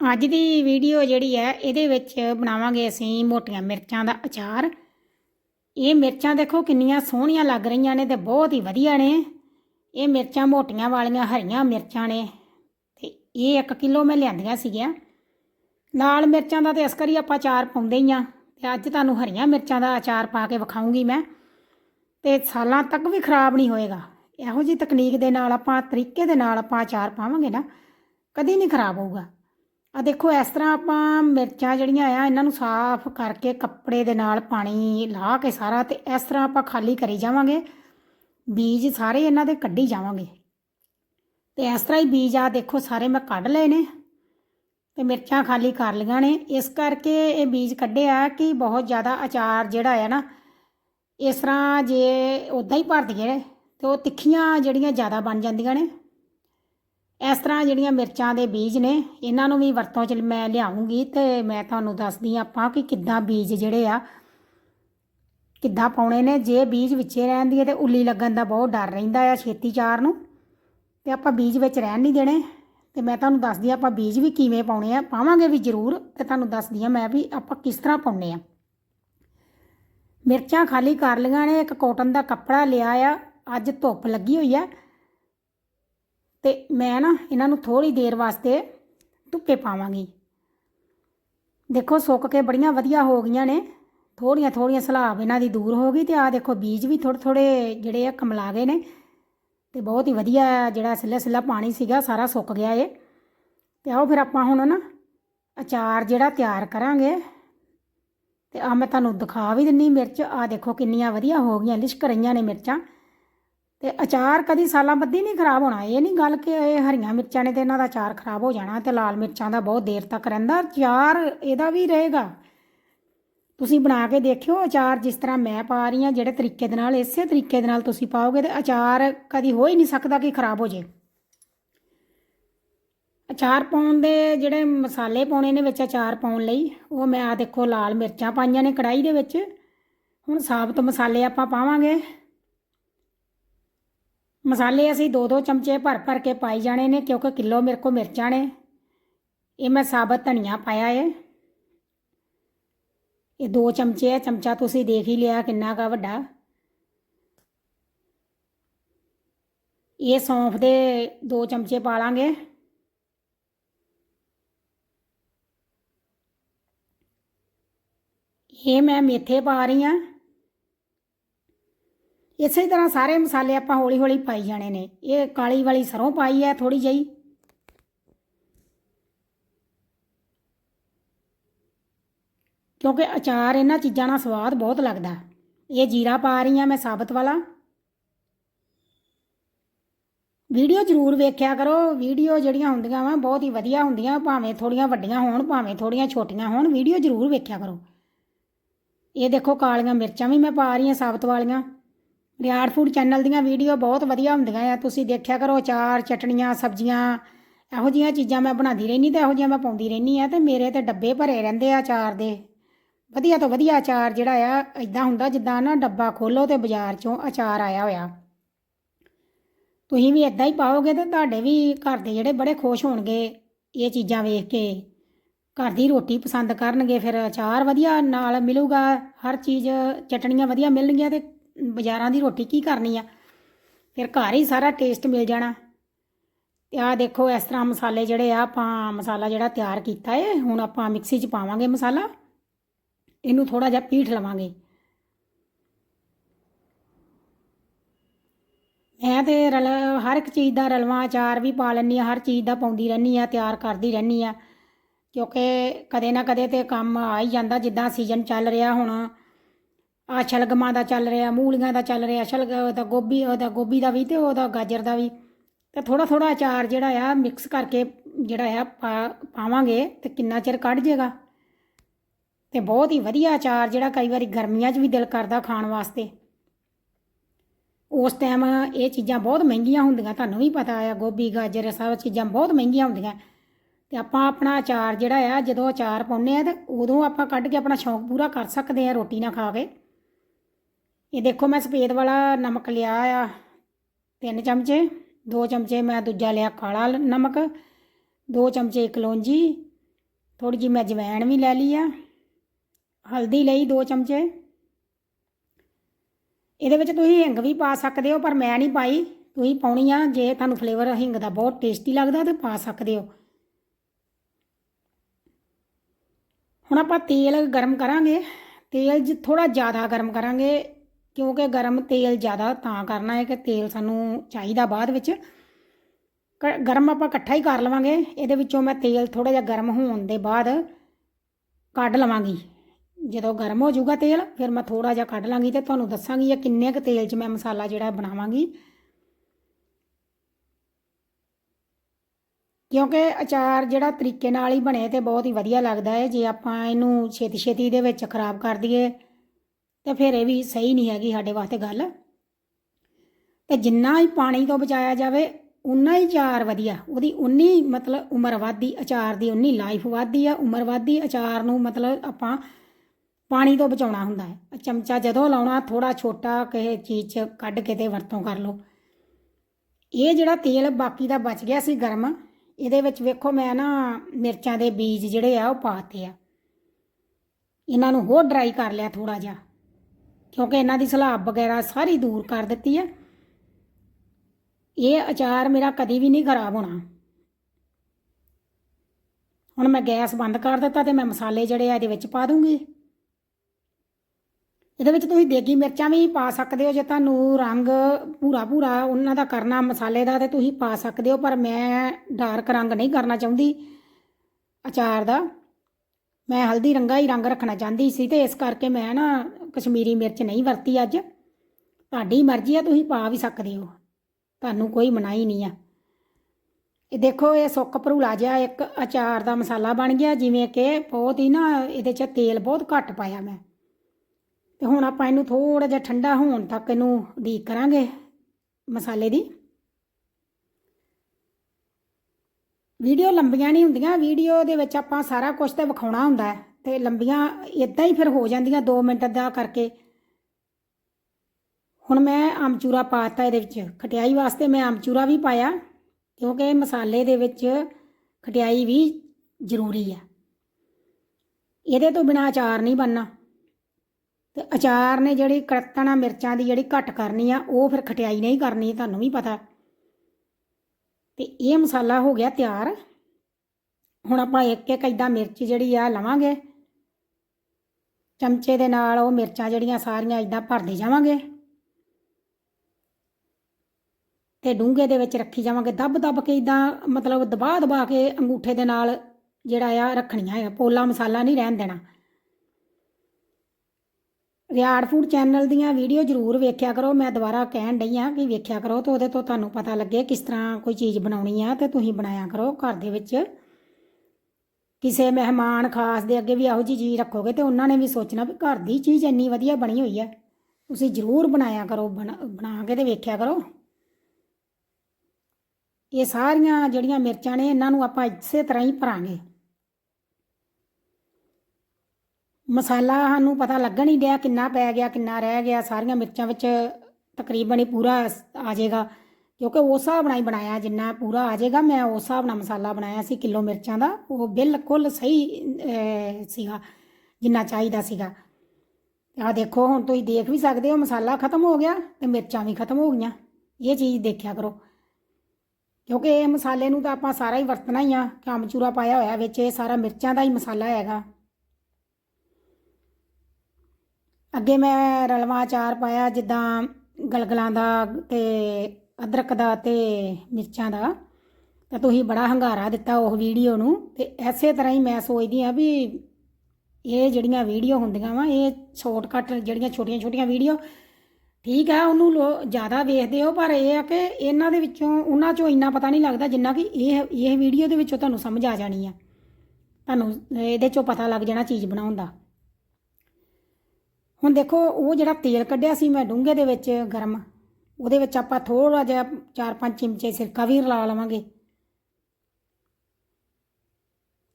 ਅੱਜ ਦੀ ਵੀਡੀਓ ਜਿਹੜੀ ਹੈ, ਇਹਦੇ ਵਿੱਚ ਬਣਾਵਾਂਗੇ ਅਸੀਂ ਮੋਟੀਆਂ ਮਿਰਚਾਂ ਦਾ ਅਚਾਰ। ਇਹ ਮਿਰਚਾਂ ਦੇਖੋ ਕਿੰਨੀਆਂ ਸੋਹਣੀਆਂ ਲੱਗ ਰਹੀਆਂ ਨੇ ਤੇ ਬਹੁਤ ਹੀ ਵਧੀਆ ਨੇ। ਇਹ ਮਿਰਚਾਂ ਮੋਟੀਆਂ ਵਾਲੀਆਂ ਹਰੀਆਂ ਮਿਰਚਾਂ ਨੇ ਤੇ ਇਹ 1 ਕਿਲੋ ਮੈਂ ਲਿਆਂਦੀਆਂ ਸੀਗੀਆਂ। ਲਾਲ ਮਿਰਚਾਂ ਦਾ ਤੇ ਅਸਕਰੀ ਆਪਾਂ ਅਚਾਰ ਪਾਉਂਦੇ ਹੀ ਆ ਤੇ ਅੱਜ ਤੁਹਾਨੂੰ ਹਰੀਆਂ ਮਿਰਚਾਂ ਦਾ ਅਚਾਰ ਪਾ ਕੇ ਵਿਖਾਉਂਗੀ ਮੈਂ। ਤੇ ਸਾਲਾਂ ਤੱਕ ਵੀ ਖਰਾਬ ਨਹੀਂ ਹੋਏਗਾ। ਇਹੋ ਜੀ ਤਕਨੀਕ ਦੇ ਨਾਲ ਆਪਾਂ ਤਰੀਕੇ ਦੇ ਨਾਲ ਆਪਾਂ ਅਚਾਰ ਪਾਵਾਂਗੇ ਨਾ, ਕਦੀ ਨਹੀਂ ਖਰਾਬ ਹੋਊਗਾ। ਆ ਦੇਖੋ, ਇਸ ਤਰ੍ਹਾਂ ਆਪਾਂ ਮਿਰਚਾਂ ਜਿਹੜੀਆਂ ਆ, ਇਹਨਾਂ ਨੂੰ ਸਾਫ਼ ਕਰਕੇ ਕੱਪੜੇ ਦੇ ਨਾਲ ਪਾਣੀ ਲਾਹ ਕੇ ਸਾਰਾ ਤੇ ਇਸ ਤਰ੍ਹਾਂ ਆਪਾਂ ਖਾਲੀ ਕਰੀ ਜਾਵਾਂਗੇ। ਬੀਜ ਸਾਰੇ ਇਹਨਾਂ ਦੇ ਕੱਢੀ ਜਾਵਾਂਗੇ। ਤੇ ਇਸ ਤਰ੍ਹਾਂ ਹੀ ਬੀਜ ਆ, ਦੇਖੋ, ਸਾਰੇ ਮੈਂ ਕੱਢ ਲਏ ਨੇ ਤੇ ਮਿਰਚਾਂ ਖਾਲੀ ਕਰ ਲਈਆਂ ਨੇ। ਇਸ ਕਰਕੇ ਇਹ ਬੀਜ ਕੱਢਿਆ ਕਿ ਬਹੁਤ ਜ਼ਿਆਦਾ ਅਚਾਰ ਜਿਹੜਾ ਆ ਨਾ, ਇਸ ਤਰ੍ਹਾਂ ਜੇ ਉਦਾਂ ਹੀ ਭਰ ਦਈਏ ਤੇ ਉਹ ਤਿੱਖੀਆਂ ਜਿਹੜੀਆਂ ਜ਼ਿਆਦਾ ਬਣ ਜਾਂਦੀਆਂ ਨੇ। ਇਸ ਤਰ੍ਹਾਂ ਜਿਹੜੀਆਂ ਮਿਰਚਾਂ ਦੇ ਬੀਜ ਨੇ, ਇਹਨਾਂ ਨੂੰ ਵੀ ਵਰਤੋਂ 'ਚ ਮੈਂ ਲਿਆਉਂਗੀ ਤੇ ਮੈਂ ਤੁਹਾਨੂੰ ਦੱਸਦੀ ਹਾਂ ਆਪਾਂ ਕਿ ਕਿੱਦਾਂ ਬੀਜ ਜਿਹੜੇ ਆ, ਕਿੱਦਾਂ ਪਾਉਣੇ ਨੇ। ਜੇ ਬੀਜ ਵਿੱਚੇ ਰਹਿੰਦੀ ਹੈ ਤੇ ਉੱਲੀ ਲੱਗਣ ਦਾ ਬਹੁਤ ਡਰ ਰਹਿੰਦਾ ਆ ਛੇਤੀ ਚਾਰ ਨੂੰ। ਤੇ ਆਪਾਂ ਬੀਜ ਵਿੱਚ ਰਹਿਣ ਨਹੀਂ ਦੇਣੇ। ਤੇ ਮੈਂ ਤੁਹਾਨੂੰ ਦੱਸਦੀ ਹਾਂ ਆਪਾਂ ਬੀਜ ਵੀ ਕਿਵੇਂ ਪਾਉਣੇ ਆ। ਪਾਵਾਂਗੇ ਵੀ ਜ਼ਰੂਰ ਤੇ ਤੁਹਾਨੂੰ ਦੱਸਦੀ ਹਾਂ ਮੈਂ ਵੀ ਆਪਾਂ ਕਿਸ ਤਰ੍ਹਾਂ ਪਾਉਣੇ ਆ। ਮਿਰਚਾਂ ਖਾਲੀ ਕਰ ਲਈਆਂ ਨੇ, ਇੱਕ ਕੋਟਨ ਦਾ ਕੱਪੜਾ ਲਿਆ ਆ। ਅੱਜ ਧੁੱਪ ਲੱਗੀ ਹੋਈ ਆ। ਤੇ ਮੈਂ ਨਾ ਇਹਨਾਂ ਨੂੰ ਥੋੜੀ ਦੇਰ ਵਾਸਤੇ ਧੁੱਪੇ ਪਾਵਾਂਗੀ। ਦੇਖੋ ਸੁੱਕ ਕੇ ਬੜੀਆਂ ਵਧੀਆ ਹੋ ਗਈਆਂ ਨੇ। ਥੋੜੀਆਂ ਥੋੜੀਆਂ ਸਲਾਬ ਇਹਨਾਂ ਦੀ ਦੂਰ ਹੋ ਗਈ ਤੇ ਆਹ ਦੇਖੋ ਬੀਜ ਵੀ ਥੋੜੇ ਥੋੜੇ ਜਿਹੜੇ ਆ ਕਮਲਾ ਗਏ ਨੇ ਤੇ ਬਹੁਤ ਹੀ ਵਧੀਆ ਜਿਹੜਾ ਸਿੱਲਾ ਸਿੱਲਾ ਪਾਣੀ ਸੀਗਾ, ਸਾਰਾ ਸੁੱਕ ਗਿਆ ਏ ਤੇ ਆਓ ਫਿਰ ਆਪਾਂ ਹੁਣ ਨਾ ਅਚਾਰ ਜਿਹੜਾ ਤਿਆਰ ਕਰਾਂਗੇ। ਤੇ ਆ ਮੈਂ ਤੁਹਾਨੂੰ ਦਿਖਾ ਵੀ ਦਿੰਨੀ ਮਿਰਚ ਆ ਦੇਖੋ ਕਿੰਨੀਆਂ ਵਧੀਆ ਹੋ ਗਈਆਂ, ਲਿਸ਼ਕ ਰਹੀਆਂ ਨੇ ਮਿਰਚਾਂ। ਤੇ ਅਚਾਰ ਕਦੀ ਸਾਲਾਂ ਬੱਧੀ ਨਹੀਂ ਖਰਾਬ ਹੋਣਾ। ਇਹ ਨਹੀਂ ਗੱਲ ਕਿ ਇਹ ਹਰੀਆਂ ਮਿਰਚਾਂ ਨੇ ਤੇ ਇਹਨਾਂ ਦਾ ਅਚਾਰ ਖਰਾਬ ਹੋ ਜਾਣਾ ਤੇ ਲਾਲ ਮਿਰਚਾਂ ਦਾ ਬਹੁਤ ਦੇਰ ਤੱਕ ਰਹਿੰਦਾ। ਅਚਾਰ ਇਹਦਾ ਵੀ ਰਹੇਗਾ। ਤੁਸੀਂ ਬਣਾ ਕੇ ਦੇਖਿਓ ਅਚਾਰ ਜਿਸ ਤਰ੍ਹਾਂ ਮੈਂ ਪਾ ਰਹੀ ਹਾਂ, ਜਿਹੜੇ ਤਰੀਕੇ ਦੇ ਨਾਲ, ਇਸੇ ਤਰੀਕੇ ਦੇ ਨਾਲ ਤੁਸੀਂ ਪਾਓਗੇ ਤੇ ਅਚਾਰ ਕਦੀ ਹੋ ਹੀ ਨਹੀਂ ਸਕਦਾ ਕਿ ਖਰਾਬ ਹੋ ਜੇ। ਅਚਾਰ ਪਾਉਣ ਦੇ ਜਿਹੜੇ ਮਸਾਲੇ ਪਾਉਣੇ ਨੇ ਵਿੱਚ ਅਚਾਰ ਪਾਉਣ ਲਈ, ਉਹ ਮੈਂ ਆ ਦੇਖੋ ਲਾਲ ਮਿਰਚਾਂ ਪਾਈਆਂ ਨੇ ਕੜਾਈ ਦੇ ਵਿੱਚ। ਹੁਣ ਸਾਬਤ ਮਸਾਲੇ ਆਪਾਂ ਪਾਵਾਂਗੇ। ਮਸਾਲੇ ਅਸੀਂ ਦੋ ਦੋ ਚਮਚੇ ਭਰ ਭਰ ਕੇ ਪਾਈ ਜਾਣੇ ਨੇ, ਕਿਉਂਕਿ ਕਿਲੋ ਮੇਰੇ ਕੋ ਮਿਰਚਾਂ ਨੇ। ਇਹ ਮੈਂ ਸਾਬਤ ਧਨੀਆ ਪਾਇਆ ਏ। ਇਹ ਦੋ ਚਮਚੇ ਆ, ਚਮਚਾ ਤੁਸੀਂ ਦੇਖ ਹੀ ਲਿਆ ਕਿੰਨਾ ਕਾ ਵੱਡਾ। ਇਹ ਸੌਂਫ ਦੇ ਦੋ ਚਮਚੇ ਪਾ ਲਾਂਗੇ। ਇਹ ਮੈਂ ਮੇਥੇ ਪਾ ਰਹੀ ਹਾਂ ਇਸੇ ਤਰ੍ਹਾਂ ਸਾਰੇ ਮਸਾਲੇ ਆਪਾਂ ਹੌਲੀ ਹੌਲੀ ਪਾਈ ਜਾਣੇ ਨੇ। ਇਹ ਕਾਲੀ ਵਾਲੀ ਸਰੋਂ ਪਾਈ ਹੈ ਥੋੜੀ ਜਿਹੀ। ਕਿਉਂਕਿ ਅਚਾਰ ਇਹਨਾਂ ਚੀਜ਼ਾਂ ਨਾਲ ਸਵਾਦ ਬਹੁਤ ਲੱਗਦਾ। ਇਹ ਜੀਰਾ ਪਾ ਰਹੀ ਹਾਂ ਮੈਂ ਸਾਬਤ ਵਾਲਾ। ਵੀਡੀਓ ਜ਼ਰੂਰ ਵੇਖਿਆ ਕਰੋ। ਵੀਡੀਓ ਜਿਹੜੀਆਂ ਹੁੰਦੀਆਂ ਵਾ ਬਹੁਤ ਹੀ ਵਧੀਆ ਹੁੰਦੀਆਂ, ਭਾਵੇਂ ਥੋੜੀਆਂ ਵੱਡੀਆਂ ਹੋਣ, ਭਾਵੇਂ ਥੋੜੀਆਂ ਛੋਟੀਆਂ ਹੋਣ, ਵੀਡੀਓ ਜ਼ਰੂਰ ਵੇਖਿਆ ਕਰੋ। ਇਹ ਦੇਖੋ ਕਾਲੀਆਂ ਮਿਰਚਾਂ ਵੀ ਮੈਂ ਪਾ ਰਹੀ ਹਾਂ ਸਾਬਤ ਵਾਲੀਆਂ। ਰਿਆੜ ਫੂਡ ਚੈਨਲ ਦੀਆਂ ਵੀਡੀਓ ਬਹੁਤ ਵਧੀਆ ਹੁੰਦੀਆਂ ਆ। ਤੁਸੀਂ ਦੇਖਿਆ ਕਰੋ ਅਚਾਰ, ਚਟਣੀਆਂ, ਸਬਜ਼ੀਆਂ, ਇਹੋ ਜਿਹੀਆਂ ਚੀਜ਼ਾਂ ਮੈਂ ਬਣਾਉਂਦੀ ਰਹਿੰਦੀ ਤੇ ਇਹੋ ਜਿਹੀਆਂ ਮੈਂ ਪਾਉਂਦੀ ਰਹਿੰਦੀ ਆ ਤੇ ਮੇਰੇ ਤੇ ਡੱਬੇ ਭਰੇ ਰਹਿੰਦੇ ਆ ਅਚਾਰ ਦੇ। ਵਧੀਆ ਤੋਂ ਵਧੀਆ ਅਚਾਰ ਜਿਹੜਾ ਆ ਇਦਾਂ ਹੁੰਦਾ ਜਿੱਦਾਂ ਨਾ ਡੱਬਾ ਖੋਲੋ ਤੇ ਬਾਜ਼ਾਰ ਚੋਂ ਅਚਾਰ ਆਇਆ ਹੋਇਆ। ਤੁਸੀਂ ਵੀ ਇਦਾਂ ਹੀ ਪਾਓਗੇ ਤੇ ਤੁਹਾਡੇ ਵੀ ਘਰ ਦੇ ਜਿਹੜੇ ਬੜੇ ਖੁਸ਼ ਹੋਣਗੇ ਇਹ ਚੀਜ਼ਾਂ ਵੇਖ ਕੇ। ਘਰ ਦੀ ਰੋਟੀ ਪਸੰਦ ਕਰਨਗੇ, ਫਿਰ ਅਚਾਰ ਵਧੀਆ ਨਾਲ ਮਿਲੂਗਾ, ਹਰ ਚੀਜ਼, ਚਟਣੀਆਂ ਵਧੀਆ ਮਿਲਣਗੀਆਂ ਤੇ ਬਾਜ਼ਾਰਾਂ ਦੀ ਰੋਟੀ ਕੀ ਕਰਨੀ ਆ? ਫਿਰ ਘਰ ਹੀ ਸਾਰਾ ਟੇਸਟ ਮਿਲ ਜਾਣਾ। ਤੇ ਆਹ ਦੇਖੋ, ਇਸ ਤਰ੍ਹਾਂ ਮਸਾਲੇ ਜਿਹੜੇ ਆ, ਆਪਾਂ ਮਸਾਲਾ ਜਿਹੜਾ ਤਿਆਰ ਕੀਤਾ ਹੈ ਹੁਣ ਆਪਾਂ ਮਿਕਸੀ 'ਚ ਪਾਵਾਂਗੇ ਮਸਾਲਾ। ਇਹਨੂੰ ਥੋੜਾ ਜਿਹਾ ਪੀਠ ਲਵਾਂਗੇ। ਮੈਂ ਤੇ ਰਲ, ਹਰ ਇੱਕ ਚੀਜ਼ ਦਾ ਰਲਵਾ, ਅਚਾਰ ਵੀ ਪਾ ਲੈਂਦੀ ਆ ਹਰ ਚੀਜ਼ ਦਾ ਪਾਉਂਦੀ ਰਹਿੰਦੀ ਆ ਤਿਆਰ ਕਰਦੀ ਰਹਿੰਦੀ ਆ ਕਿਉਂਕਿ ਕਦੇ ਨਾ ਕਦੇ ਤੇ ਕੰਮ ਆ ਹੀ ਜਾਂਦਾ, ਜਿੱਦਾਂ ਸੀਜ਼ਨ ਚੱਲ ਰਿਹਾ ਹੁਣ। ਆ ਸ਼ਲਗਮਾਂ ਦਾ ਚੱਲ ਰਿਹਾ, ਮੂਲੀਆਂ ਦਾ ਚੱਲ ਰਿਹਾ ਸ਼ਲਗ ਉਹਦਾ ਗੋਭੀ ਉਹਦਾ ਗੋਭੀ ਦਾ ਵੀ ਤੇ ਉਹਦਾ ਗਾਜਰ ਦਾ ਵੀ। ਤੇ ਥੋੜਾ ਥੋੜਾ ਅਚਾਰ ਜਿਹੜਾ ਆ ਮਿਕਸ ਕਰਕੇ ਜਿਹੜਾ ਆ, ਪਾ- ਪਾਵਾਂਗੇ ਤੇ ਕਿੰਨਾ ਚਿਰ ਕੱਢ ਜੇਗਾ। ਤੇ ਬਹੁਤ ਹੀ ਵਧੀਆ ਅਚਾਰ ਜਿਹੜਾ ਕਈ ਵਾਰੀ ਗਰਮੀਆਂ 'ਚ ਵੀ ਦਿਲ ਕਰਦਾ ਖਾਣ ਵਾਸਤੇ। ਉਸ ਟਾਈਮ ਇਹ ਚੀਜ਼ਾਂ ਬਹੁਤ ਮਹਿੰਗੀਆਂ ਹੁੰਦੀਆਂ, ਤੁਹਾਨੂੰ ਵੀ ਪਤਾ ਆ, ਗੋਭੀ, ਗਾਜਰ ਸਭ ਚੀਜ਼ਾਂ ਬਹੁਤ ਮਹਿੰਗੀਆਂ ਹੁੰਦੀਆਂ। ਤੇ ਆਪਾਂ ਆਪਣਾ ਅਚਾਰ ਜਿਹੜਾ ਆ, ਜਦੋਂ ਅਚਾਰ ਪਾਉਂਦੇ ਆ ਤੇ ਉਦੋਂ ਆਪਾਂ ਕੱਢ ਕੇ ਆਪਣਾ ਸ਼ੌਂਕ ਪੂਰਾ ਕਰ ਸਕਦੇ ਆ ਰੋਟੀ ਨਾ ਖਾ ਕੇ। ਇਹ ਦੇਖੋ ਮੈਂ ਸਫੇਦ ਵਾਲਾ ਨਮਕ ਲਿਆ ਆ। ਤਿੰਨ ਚਮਚੇ, ਦੋ ਚਮਚੇ ਮੈਂ ਦੂਜਾ ਲਿਆ ਕਾਲਾ ਨਮਕ, ਦੋ ਚਮਚੇ ਕਲੌਂਜੀ ਥੋੜੀ ਜਿਹੀ ਮੈਂ ਜਵੈਣ ਵੀ ਲੈ ਲਈ ਆ। ਹਲਦੀ ਲਈ ਦੋ ਚਮਚੇ। ਇਹਦੇ ਵਿੱਚ ਤੁਸੀਂ ਹਿੰਗ ਵੀ ਪਾ ਸਕਦੇ ਹੋ, ਪਰ ਮੈਂ ਨਹੀਂ ਪਾਈ। ਤੁਸੀਂ ਪਾਉਣੀ ਆ, ਜੇ ਤੁਹਾਨੂੰ ਫਲੇਵਰ ਹਿੰਗ ਦਾ ਬਹੁਤ ਟੇਸਟੀ ਲੱਗਦਾ ਤੇ ਪਾ ਸਕਦੇ ਹੋ। ਹੁਣ ਆਪਾਂ ਤੇਲ ਗਰਮ ਕਰਾਂਗੇ। ਤੇਲ ਜ ਥੋੜਾ ਜ਼ਿਆਦਾ ਗਰਮ ਕਰਾਂਗੇ। ਕਿਉਂਕਿ ਗਰਮ ਤੇਲ ਜ਼ਿਆਦਾ ਤਾਂ ਕਰਨਾ ਹੈ ਕਿ ਤੇਲ ਸਾਨੂੰ ਚਾਹੀਦਾ ਬਾਅਦ ਵਿੱਚ। ਕ- ਗਰਮ ਆਪਾਂ ਇਕੱਠਾ ਹੀ ਕਰ ਲਵਾਂਗੇ। ਇਹਦੇ ਵਿੱਚੋਂ ਮੈਂ ਤੇਲ ਥੋੜਾ ਜਿਹਾ ਗਰਮ ਹੋਣ ਦੇ ਬਾਅਦ ਕੱਢ ਲਵਾਂਗੀ। ਜਦੋਂ ਗਰਮ ਹੋ ਜਾਊਗਾ ਤੇਲ, ਫਿਰ ਮੈਂ ਥੋੜਾ ਜਿਹਾ ਕੱਢ ਲਾਂਗੀ ਤੇ ਤੁਹਾਨੂੰ ਦੱਸਾਂਗੀ ਇਹ ਕਿੰਨੇ ਕੁ ਤੇਲ 'ਚ ਮੈਂ ਮਸਾਲਾ ਜਿਹੜਾ ਬਣਾਵਾਂਗੀ। ਕਿਉਂਕਿ ਅਚਾਰ ਜਿਹੜਾ ਤਰੀਕੇ ਨਾਲ ਹੀ ਬਣੇ ਤੇ ਬਹੁਤ ਹੀ ਵਧੀਆ ਲੱਗਦਾ ਹੈ। ਜੇ ਆਪਾਂ ਇਹਨੂੰ ਛੇਤੀ ਛੇਤੀ ਦੇ ਵਿੱਚ ਖਰਾਬ ਕਰ ਦਈਏ ਤੇ ਫਿਰ ਇਹ ਵੀ ਸਹੀ ਨਹੀਂ ਹੈਗੀ ਸਾਡੇ ਵਾਸਤੇ ਗੱਲ। ਤੇ ਜਿੰਨਾ ਹੀ ਪਾਣੀ ਤੋਂ ਬਚਾਇਆ ਜਾਵੇ, ਉਨਾ ਹੀ ਅਚਾਰ ਵਧੀਆ। ਉਹਦੀ ਉਨੀ ਮਤਲਬ ਉਮਰ ਵੱਧਦੀ, ਅਚਾਰ ਦੀ ਉਨੀ ਲਾਈਫ ਵੱਧਦੀ ਆ। ਉਮਰ ਵੱਧਦੀ, ਅਚਾਰ ਨੂੰ ਮਤਲਬ ਆਪਾਂ ਪਾਣੀ ਤੋਂ ਬਚਾਉਣਾ ਹੁੰਦਾ ਹੈ। ਚਮਚਾ ਜਦੋਂ ਲਾਉਣਾ ਥੋੜਾ ਛੋਟਾ ਕਿਸੇ ਚੀਜ਼ 'ਚ ਕੱਢ ਕੇ ਤੇ ਵਰਤੋਂ ਕਰ ਲਓ। ਇਹ ਜਿਹੜਾ ਤੇਲ ਬਾਕੀ ਦਾ ਬਚ ਗਿਆ ਸੀ ਗਰਮ, ਇਹਦੇ ਵਿੱਚ ਵੇਖੋ ਮੈਂ ਨਾ ਮਿਰਚਾਂ ਦੇ ਬੀਜ ਜਿਹੜੇ ਆ ਉਹ ਪਾਤੇ ਆ। ਇਹਨਾਂ ਨੂੰ ਹੋਰ ਡਰਾਈ ਕਰ ਲਿਆ ਥੋੜਾ ਜਿਹਾ। ਕਿਉਂਕਿ ਇਹਨਾਂ ਦੀ ਸਲਾਬ ਵਗੈਰਾ ਸਾਰੀ ਦੂਰ ਕਰ ਦਿੱਤੀ ਹੈ। ਇਹ ਅਚਾਰ ਮੇਰਾ ਕਦੀ ਵੀ ਨਹੀਂ ਖਰਾਬ ਹੋਣਾ। ਹੁਣ ਮੈਂ ਗੈਸ ਬੰਦ ਕਰ ਦਿੱਤਾ ਤੇ ਮੈਂ ਮਸਾਲੇ ਜਿਹੜੇ ਆ ਇਹਦੇ ਵਿੱਚ ਪਾ ਦੂੰਗੀ। ਇਹਦੇ ਵਿੱਚ ਤੁਸੀਂ ਦੇਗੀ ਮਿਰਚਾਂ ਵੀ ਪਾ ਸਕਦੇ ਹੋ, ਜੇ ਤੁਹਾਨੂੰ ਰੰਗ ਭੂਰਾ ਭੂਰਾ ਉਹਨਾਂ ਦਾ ਕਰਨਾ ਮਸਾਲੇ ਦਾ ਤੇ ਤੁਸੀਂ ਪਾ ਸਕਦੇ ਹੋ, ਪਰ ਮੈਂ ਡਾਰਕ ਰੰਗ ਨਹੀਂ ਕਰਨਾ ਚਾਹੁੰਦੀ ਅਚਾਰ ਦਾ। ਮੈਂ ਹਲਦੀ ਰੰਗਾ ਹੀ ਰੰਗ ਰੱਖਣਾ ਚਾਹੁੰਦੀ ਸੀ ਤੇ ਇਸ ਕਰਕੇ ਮੈਂ ਨਾ ਕਸ਼ਮੀਰੀ ਮਿਰਚ ਨਹੀਂ ਵਰਤੀ ਅੱਜ। ਤੁਹਾਡੀ ਮਰਜ਼ੀ ਆ, ਤੁਸੀਂ ਪਾ ਵੀ ਸਕਦੇ ਹੋ। ਤੁਹਾਨੂੰ ਕੋਈ ਮਨਾਹੀ ਨਹੀਂ ਆ। ਇਹ ਦੇਖੋ, ਇਹ ਸੁੱਕ ਭਰੂਲਾ ਜਿਹਾ ਇੱਕ ਅਚਾਰ ਦਾ ਮਸਾਲਾ ਬਣ ਗਿਆ, ਜਿਵੇਂ ਕਿ ਬਹੁਤ ਹੀ ਨਾ ਇਹਦੇ 'ਚ ਤੇਲ ਬਹੁਤ ਘੱਟ ਪਾਇਆ ਮੈਂ। ਤੇ ਹੁਣ ਆਪਾਂ ਇਹਨੂੰ ਥੋੜਾ ਜਿਹਾ ਠੰਡਾ ਹੋਣ ਤੱਕ ਇਹਨੂੰ ਉਡੀਕ ਕਰਾਂਗੇ ਮਸਾਲੇ ਦੀ। ਵੀਡੀਓ ਲੰਬੀਆਂ ਨਹੀਂ ਹੁੰਦੀਆਂ, ਵੀਡੀਓ ਦੇ ਵਿੱਚ ਆਪਾਂ ਸਾਰਾ ਕੁਝ ਤੇ ਵਿਖਾਉਣਾ ਹੁੰਦਾ ਹੈ। ਤੇ ਲੰਬੀਆਂ ਇਦਾਂ ਹੀ ਫਿਰ ਹੋ ਜਾਂਦੀਆਂ 2 ਮਿੰਟ ਦਾ ਕਰਕੇ। ਹੁਣ ਮੈਂ ਆਮਚੂਰਾ ਪਾਤਾ ਇਹਦੇ ਵਿੱਚ। ਖਟਿਆਈ ਵਾਸਤੇ ਮੈਂ ਆਮਚੂਰਾ ਵੀ ਪਾਇਆ, ਕਿਉਂਕਿ ਮਸਾਲੇ ਦੇ ਵਿੱਚ ਖਟਿਆਈ ਵੀ ਜ਼ਰੂਰੀ ਆ। ਇਹਦੇ ਤੋਂ ਬਿਨਾ ਅਚਾਰ ਨਹੀਂ ਬਣਨਾ। ਤੇ ਅਚਾਰ ਨੇ ਜਿਹੜੀ ਕਰਤਣਾ ਮਿਰਚਾਂ ਦੀ ਜਿਹੜੀ ਘੱਟ ਕਰਨੀ ਆ, ਉਹ ਫਿਰ ਖਟਿਆਈ ਨਹੀਂ ਕਰਨੀ, ਤੁਹਾਨੂੰ ਵੀ ਪਤਾ। ਤੇ ਇਹ ਮਸਾਲਾ ਹੋ ਗਿਆ ਤਿਆਰ। ਹੁਣ ਆਪਾਂ ਇੱਕ ਇੱਕ ਇਦਾਂ ਮਿਰਚ ਜਿਹੜੀ ਆ ਲਵਾਂਗੇ। ਚਮਚੇ ਦੇ ਨਾਲ ਉਹ ਮਿਰਚਾਂ ਜਿਹੜੀਆਂ ਸਾਰੀਆਂ ਇਦਾਂ ਭਰਦੇ ਜਾਵਾਂਗੇ। ਤੇ ਡੂੰਘੇ ਦੇ ਵਿੱਚ ਰੱਖੀ ਜਾਵਾਂਗੇ। ਦੱਬ ਦੱਬ ਕੇ ਇਦਾਂ ਮਤਲਬ ਦਬਾ ਦਬਾ ਕੇ ਅੰਗੂਠੇ ਦੇ ਨਾਲ ਜਿਹੜਾ ਆ ਰੱਖਣੀਆਂ ਆ। ਪੋਲਾ ਮਸਾਲਾ ਨਹੀਂ ਰਹਿਣ ਦੇਣਾ। ਰਿਆੜ ਫੂਡ ਚੈਨਲ ਦੀਆਂ ਵੀਡੀਓ ਜ਼ਰੂਰ ਵੇਖਿਆ ਕਰੋ। ਮੈਂ ਦੁਬਾਰਾ ਕਹਿਣ ਡਈ ਆ ਕਿ ਵੇਖਿਆ ਕਰੋ ਤੇ ਉਹਦੇ ਤੋਂ ਤੁਹਾਨੂੰ ਪਤਾ ਲੱਗੇ ਕਿਸ ਤਰ੍ਹਾਂ ਕੋਈ ਚੀਜ਼ ਬਣਾਉਣੀ ਆ ਤੇ ਤੁਸੀਂ ਬਣਾਇਆ ਕਰੋ ਘਰ ਦੇ ਵਿੱਚ। ਕਿਸੇ ਮਹਿਮਾਨ ਖਾਸ ਦੇ ਅੱਗੇ ਵੀ ਇਹੋ ਜਿਹੀ ਚੀਜ਼ ਰੱਖੋਗੇ ਤੇ ਉਹਨਾਂ ਨੇ ਵੀ ਸੋਚਣਾ ਵੀ ਘਰ ਦੀ ਚੀਜ਼ ਇੰਨੀ ਵਧੀਆ ਬਣੀ ਹੋਈ ਹੈ। ਤੁਸੀਂ ਜ਼ਰੂਰ ਬਣਾਇਆ ਕਰੋ, ਬਣਾ ਬਣਾ ਕੇ ਤੇ ਵੇਖਿਆ ਕਰੋ। ਇਹ ਸਾਰੀਆਂ ਜਿਹੜੀਆਂ ਮਿਰਚਾਂ ਨੇ, ਇਹਨਾਂ ਨੂੰ ਆਪਾਂ ਇਸੇ ਤਰ੍ਹਾਂ ਹੀ ਭਰਾਂਗੇ। ਮਸਾਲਾ ਸਾਨੂੰ ਪਤਾ ਲੱਗਣ ਹੀ ਡਿਆ ਕਿੰਨਾ ਪੈ ਗਿਆ, ਕਿੰਨਾ ਰਹਿ ਗਿਆ। ਸਾਰੀਆਂ ਮਿਰਚਾਂ ਵਿੱਚ ਤਕਰੀਬਨ ਹੀ ਪੂਰਾ ਆ ਜਾਏਗਾ। ਕਿਉਂਕਿ ਉਸ ਹਿਸਾਬ ਨਾਲ ਹੀ ਬਣਾਇਆ ਜਿੰਨਾ ਪੂਰਾ ਆ ਜਾਏਗਾ, ਮੈਂ ਉਸ ਹਿਸਾਬ ਨਾਲ ਮਸਾਲਾ ਬਣਾਇਆ ਸੀ ਕਿਲੋ ਮਿਰਚਾਂ ਦਾ, ਉਹ ਬਿਲਕੁਲ ਸਹੀ ਸੀਗਾ, ਜਿੰਨਾ ਚਾਹੀਦਾ ਸੀਗਾ। ਆਹ ਦੇਖੋ, ਹੁਣ ਤੁਸੀਂ ਦੇਖ ਵੀ ਸਕਦੇ ਹੋ, ਮਸਾਲਾ ਖਤਮ ਹੋ ਗਿਆ ਤੇ ਮਿਰਚਾਂ ਵੀ ਖਤਮ ਹੋ ਗਈਆਂ। ਇਹ ਚੀਜ਼ ਦੇਖਿਆ ਕਰੋ। ਕਿਉਂਕਿ ਇਹ ਮਸਾਲੇ ਨੂੰ ਤਾਂ ਆਪਾਂ ਸਾਰਾ ਹੀ ਵਰਤਣਾ ਹੀ ਆ ਕਾਮਚੂਰਾ ਪਾਇਆ ਹੋਇਆ ਵਿੱਚ, ਇਹ ਸਾਰਾ ਮਿਰਚਾਂ ਦਾ ਹੀ ਮਸਾਲਾ ਹੈਗਾ। ਅੱਗੇ ਮੈਂ ਰਲਵਾ ਅਚਾਰ ਪਾਇਆ, ਜਿੱਦਾਂ ਗਲਗਲਾਂ ਦਾ ਤੇ ਅਦਰਕ ਦਾ ਤੇ ਮਿਰਚਾਂ ਦਾ। ਤਾਂ ਤੁਸੀਂ ਬੜਾ ਹੰਗਾਰਾ ਦਿੱਤਾ ਉਹ ਵੀਡੀਓ ਨੂੰ। ਤੇ ਐਸੇ ਤਰ੍ਹਾਂ ਹੀ ਮੈਂ ਸੋਚਦੀ ਆ ਵੀ ਇਹ ਜਿਹੜੀਆਂ ਵੀਡੀਓ ਹੁੰਦੀਆਂ ਵਾ, ਇਹ ਸ਼ਾਰਟਕਟ ਜਿਹੜੀਆਂ ਛੋਟੀਆਂ ਛੋਟੀਆਂ ਵੀਡੀਓ, ਠੀਕ ਆ, ਉਹਨੂੰ ਲੋ, ਜ਼ਿਆਦਾ ਵੇਖਦੇ ਹੋ, ਪਰ ਇਹ ਆ ਕਿ ਇਹਨਾਂ ਦੇ ਵਿੱਚੋਂ, ਉਹਨਾਂ ਚੋਂ ਇੰਨਾ ਪਤਾ ਨਹੀਂ ਲੱਗਦਾ ਜਿੰਨਾ ਕਿ ਇਹ ਇਹ ਵੀਡੀਓ ਦੇ ਵਿੱਚੋਂ ਤੁਹਾਨੂੰ ਸਮਝ ਆ ਜਾਣੀ ਆ। ਤੁਹਾਨੂੰ ਇਹਦੇ ਚੋਂ ਪਤਾ ਲੱਗ ਜਾਣਾ ਚੀਜ਼ ਬਣਾਉਣ ਦਾ। ਹੁਣ ਦੇਖੋ, ਉਹ ਜਿਹੜਾ ਤੇਲ ਕੱਢਿਆ ਸੀ ਮੈਂ ਡੂੰਘੇ ਦੇ ਵਿੱਚ ਗਰਮ ਉਹਦੇ ਵਿੱਚ ਆਪਾਂ ਥੋੜਾ ਜਿਹਾ 4-5 ਚਮਚੇ ਸਿਰਕਾ ਵੀ ਰਲਾ ਲਵਾਂਗੇ।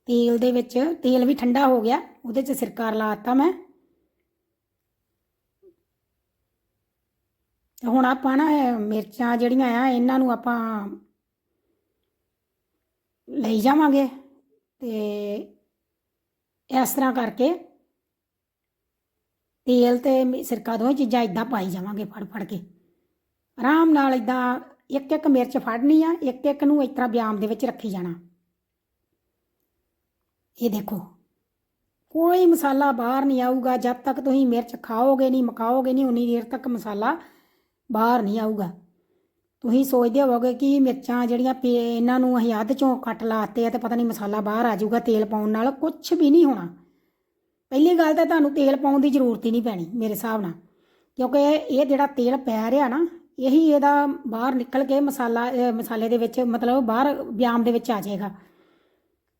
ਤੇਲ ਦੇ ਵਿੱਚ, ਤੇਲ ਵੀ ਠੰਡਾ ਹੋ ਗਿਆ, ਉਹਦੇ 'ਚ ਸਿਰਕਾ ਰਲਾਤਾ ਮੈਂ। ਤੇ ਹੁਣ ਆਪਾਂ ਨਾ ਮਿਰਚਾਂ ਜਿਹੜੀਆਂ ਆ, ਇਹਨਾਂ ਨੂੰ ਆਪਾਂ ਲਈ ਜਾਵਾਂਗੇ ਤੇ ਇਸ ਤਰ੍ਹਾਂ ਕਰਕੇ ਤੇਲ ਤੇ ਸਿਰਕਾ ਦੋਵੇਂ ਚੀਜ਼ਾਂ ਇਦਾਂ ਪਾਈ ਜਾਵਾਂਗੇ ਫੜ ਫੜ ਕੇ। ਆਰਾਮ ਨਾਲ ਇਦਾਂ ਇੱਕ ਇੱਕ ਮਿਰਚ ਫੜਨੀ ਆ ਇੱਕ ਇੱਕ ਨੂੰ ਇਸ ਤਰ੍ਹਾਂ ਬਿਆਮ ਦੇ ਵਿੱਚ ਰੱਖੀ ਜਾਣਾ। ਇਹ ਦੇਖੋ, ਕੋਈ ਮਸਾਲਾ ਬਾਹਰ ਨਹੀਂ ਆਊਗਾ, ਜਦ ਤੱਕ ਤੁਸੀਂ ਮਿਰਚ ਖਾਓਗੇ ਨਹੀਂ, ਮਕਾਓਗੇ ਨਹੀਂ, ਉਨੀ ਦੇਰ ਤੱਕ ਮਸਾਲਾ ਬਾਹਰ ਨਹੀਂ ਆਊਗਾ। ਤੁਸੀਂ ਸੋਚਦੇ ਹੋਵੋਗੇ ਕਿ ਮਿਰਚਾਂ ਜਿਹੜੀਆਂ ਪੇ, ਇਹਨਾਂ ਨੂੰ ਅਸੀਂ ਅੱਧ ਚੋਂ ਕੱਟ ਲਾਤੇ ਆ ਤੇ ਪਤਾ ਨਹੀਂ ਮਸਾਲਾ ਬਾਹਰ ਆ ਜਾਊਗਾ ਤੇਲ ਪਾਉਣ ਨਾਲ ਕੁਝ ਵੀ ਨਹੀਂ ਹੋਣਾ। ਪਹਿਲੀ ਗੱਲ ਤਾਂ ਤੁਹਾਨੂੰ ਤੇਲ ਪਾਉਣ ਦੀ ਜ਼ਰੂਰਤ ਹੀ ਨਹੀਂ ਪੈਣੀ ਮੇਰੇ ਹਿਸਾਬ ਨਾਲ, ਕਿਉਂਕਿ ਇਹ ਜਿਹੜਾ ਤੇਲ ਪੈ ਰਿਹਾ ਨਾ ਇਹੀ ਇਹਦਾ ਬਾਹਰ ਨਿਕਲ ਕੇ ਮਸਾਲਾ ਮਸਾਲੇ ਦੇ ਵਿੱਚ, ਮਤਲਬ ਬਾਹਰ ਬਿਆਮ ਦੇ ਵਿੱਚ ਆ ਜਾਏਗਾ।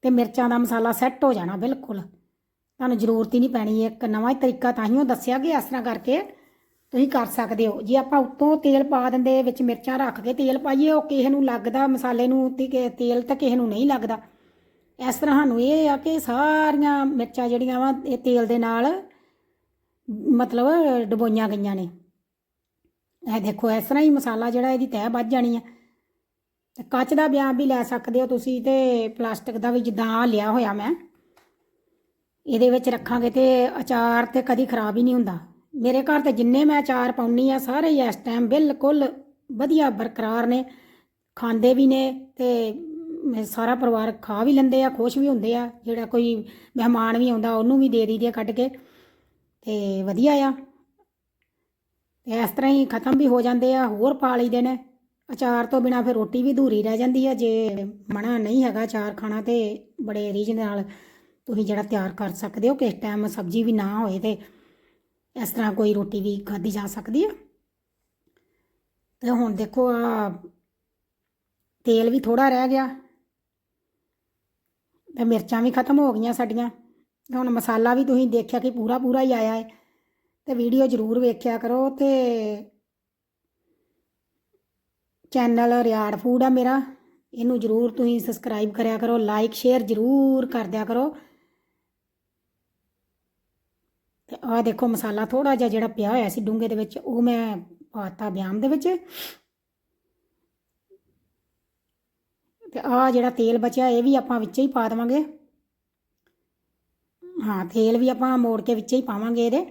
ਤੇ ਮਿਰਚਾਂ ਦਾ ਮਸਾਲਾ ਸੈੱਟ ਹੋ ਜਾਣਾ ਬਿਲਕੁਲ। ਤੁਹਾਨੂੰ ਜ਼ਰੂਰਤ ਹੀ ਨਹੀਂ ਪੈਣੀ, ਇੱਕ ਨਵਾਂ ਹੀ ਤਰੀਕਾ ਤਾਂ ਹੀ ਉਹ ਦੱਸਿਆ ਕਿ ਇਸ ਤਰ੍ਹਾਂ ਕਰਕੇ ਤੁਸੀਂ ਕਰ ਸਕਦੇ ਹੋ। ਜੇ ਆਪਾਂ ਉੱਤੋਂ ਤੇਲ ਪਾ ਦਿੰਦੇ, ਵਿੱਚ ਮਿਰਚਾਂ ਰੱਖ ਕੇ ਤੇਲ ਪਾਈਏ, ਉਹ ਕਿਸੇ ਨੂੰ ਲੱਗਦਾ ਮਸਾਲੇ ਨੂੰ ਤੇ ਤੇਲ ਤਾਂ ਕਿਸੇ ਨੂੰ ਨਹੀਂ ਲੱਗਦਾ। ਇਸ ਤਰ੍ਹਾਂ ਸਾਨੂੰ ਇਹ ਆ ਕਿ ਸਾਰੀਆਂ ਮਿਰਚਾਂ ਜਿਹੜੀਆਂ ਵਾ, ਇਹ ਤੇਲ ਦੇ ਨਾਲ ਮਤਲਬ ਡਬੋਈਆਂ ਗਈਆਂ ਨੇ। ਇਹ ਦੇਖੋ, ਇਸ ਤਰ੍ਹਾਂ ਹੀ ਮਸਾਲਾ ਜਿਹੜਾ ਇਹਦੀ ਤਹਿ ਵੱਜ ਜਾਣੀ ਆ। ਤੇ ਕੱਚ ਦਾ ਬਿਆਨ ਵੀ ਲੈ ਸਕਦੇ ਹੋ ਤੁਸੀਂ ਤੇ ਪਲਾਸਟਿਕ ਦਾ ਵੀ ਜਿੱਦਾਂ ਆ ਲਿਆ ਹੋਇਆ ਮੈਂ। ਇਹਦੇ ਵਿੱਚ ਰੱਖਾਂਗੇ ਤੇ ਅਚਾਰ ਤੇ ਕਦੀ ਖਰਾਬ ਹੀ ਨਹੀਂ ਹੁੰਦਾ। ਮੇਰੇ ਘਰ ਤੇ ਜਿੰਨੇ ਮੈਂ ਅਚਾਰ ਪਾਉਣੀ ਆ, ਸਾਰੇ ਇਸ ਟਾਈਮ ਬਿਲਕੁਲ ਵਧੀਆ, ਬਰਕਰਾਰ ਨੇ। ਖਾਂਦੇ ਵੀ ਨੇ ਤੇ ਸਾਰਾ ਪਰਿਵਾਰ ਖਾ ਵੀ ਲੈਂਦੇ ਆ, ਖੁਸ਼ ਵੀ ਹੁੰਦੇ ਆ। ਜਿਹੜਾ ਕੋਈ ਮਹਿਮਾਨ ਵੀ ਆਉਂਦਾ, ਉਹਨੂੰ ਵੀ ਦੇ ਦਈਦੇ ਆ ਕੱਢ ਕੇ। ਤੇ ਵਧੀਆ ਆ। ਤੇ ਇਸ ਤਰ੍ਹਾਂ ਹੀ ਖਤਮ ਵੀ ਹੋ ਜਾਂਦੇ ਆ, ਹੋਰ ਪਾ ਲਈਦੇ ਨੇ। ਅਚਾਰ ਤੋਂ ਬਿਨਾ ਫਿਰ ਰੋਟੀ ਵੀ ਅਧੂਰੀ ਰਹਿ ਜਾਂਦੀ ਆ। ਜੇ ਮਨਾ ਨਹੀਂ ਹੈਗਾ ਅਚਾਰ ਖਾਣਾ ਤੇ ਬੜੇ ਰੀਝ ਨਾਲ ਤੁਸੀਂ ਜਿਹੜਾ ਤਿਆਰ ਕਰ ਸਕਦੇ ਹੋ, ਕਿਸ ਟਾਈਮ ਸਬਜ਼ੀ ਵੀ ਨਾ ਹੋਏ ਤੇ ਇਸ ਤਰ੍ਹਾਂ ਕੋਈ ਰੋਟੀ ਵੀ ਖਾਧੀ ਜਾ ਸਕਦੀ ਆ। ਤੇ ਹੁਣ ਦੇਖੋ ਆ, ਤੇਲ ਵੀ ਥੋੜਾ ਰਹਿ ਗਿਆ ਤੇ ਮਿਰਚਾਂ ਵੀ ਖਤਮ ਹੋ ਗਈਆਂ ਸਾਡੀਆਂ। ਹੁਣ ਮਸਾਲਾ ਵੀ ਤੁਸੀਂ ਦੇਖਿਆ ਕਿ ਪੂਰਾ ਪੂਰਾ ਹੀ ਆਇਆ ਹੈ ਤੇ ਵੀਡੀਓ ਜ਼ਰੂਰ ਵੇਖਿਆ ਕਰੋ ਤੇ ਚੈਨਲ ਰਿਆੜ ਫੂਡ ਆ ਮੇਰਾ। ਇਹਨੂੰ ਜ਼ਰੂਰ ਤੁਸੀਂ ਸਬਸਕ੍ਰਾਈਬ ਕਰਿਆ ਕਰੋ ਲਾਈਕ ਸ਼ੇਅਰ ਜ਼ਰੂਰ ਕਰ ਦਿਆ ਕਰੋ। ਤੇ ਆਹ ਦੇਖੋ ਮਸਾਲਾ ਥੋੜਾ ਜਿਹਾ ਜਿਹੜਾ ਪਿਆ ਹੋਇਆ ਸੀ ਡੂੰਘੇ ਦੇ ਵਿੱਚ, ਉਹ ਮੈਂ ਪਾਤਾ ਬਿਆਮ ਦੇ ਵਿੱਚ। ਤੇ ਆਹ ਜਿਹੜਾ ਤੇਲ ਬਚਿਆ, ਇਹ ਵੀ ਆਪਾਂ ਵਿੱਚ ਹੀ ਪਾ ਦੇਵਾਂਗੇ। ਹਾਂ, ਤੇਲ ਵੀ ਆਪਾਂ ਮੋੜ ਕੇ ਵਿੱਚ ਹੀ ਪਾਵਾਂਗੇ ਇਹਦੇ।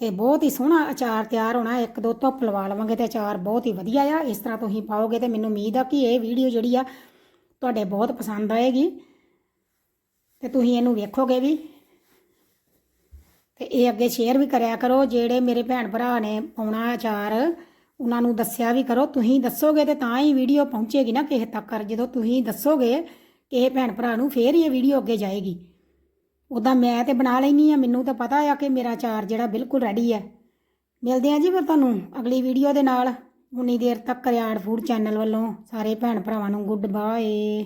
ਤੇ ਬਹੁਤ ਹੀ ਸੋਹਣਾ ਅਚਾਰ ਤਿਆਰ ਹੋਣਾ, ਇੱਕ ਦੋ ਧੁੱਪ ਲਵਾ ਲਵਾਂਗੇ ਤੇ ਅਚਾਰ ਬਹੁਤ ਹੀ ਵਧੀਆ ਆ, ਇਸ ਤਰ੍ਹਾਂ ਤੁਸੀਂ ਪਾਓਗੇ ਤੇ ਮੈਨੂੰ ਉਮੀਦ ਆ ਕਿ ਇਹ ਵੀਡੀਓ ਜਿਹੜੀ ਆ ਤੁਹਾਡੇ ਬਹੁਤ ਪਸੰਦ ਆਏਗੀ। ਤੇ ਤੁਸੀਂ ਇਹਨੂੰ ਵੇਖੋਗੇ ਵੀ। ਤੇ ਇਹ ਅੱਗੇ ਸ਼ੇਅਰ ਵੀ ਕਰਿਆ ਕਰੋ, ਜਿਹੜੇ ਮੇਰੇ ਭੈਣ ਭਰਾ ਨੇ ਪਾਉਣਾ ਅਚਾਰ, ਉਹਨਾਂ ਨੂੰ ਦੱਸਿਆ ਵੀ ਕਰੋ। ਤੁਸੀਂ ਦੱਸੋਗੇ ਤੇ ਤਾਂ ਹੀ ਵੀਡੀਓ ਪਹੁੰਚੇਗੀ ਨਾ ਕਿਸੇ ਤੱਕ, ਜਦੋਂ ਤੁਸੀਂ ਦੱਸੋਗੇ ਕਿਸੇ ਭੈਣ ਭਰਾ ਨੂੰ ਫੇਰ ਇਹ ਵੀਡੀਓ ਅੱਗੇ ਜਾਏਗੀ। ਉਦਾਂ ਮੈਂ ਤੇ ਬਣਾ ਲੈਣੀ ਆ, ਮੈਨੂੰ ਤਾਂ ਪਤਾ ਆ ਕਿ ਮੇਰਾ ਚਾਰ ਜਿਹੜਾ ਬਿਲਕੁਲ ਰੈਡੀ ਹੈ ਮਿਲਦੇ ਆ ਜੀ ਫਿਰ ਤੁਹਾਨੂੰ ਅਗਲੀ ਵੀਡੀਓ ਦੇ ਨਾਲ। ਉਨੀ ਦੇਰ ਤੱਕ ਰਿਆੜ ਫੂਡ ਚੈਨਲ ਵੱਲੋਂ ਸਾਰੇ ਭੈਣ ਭਰਾਵਾਂ ਨੂੰ ਗੁੱਡ ਬਾਏ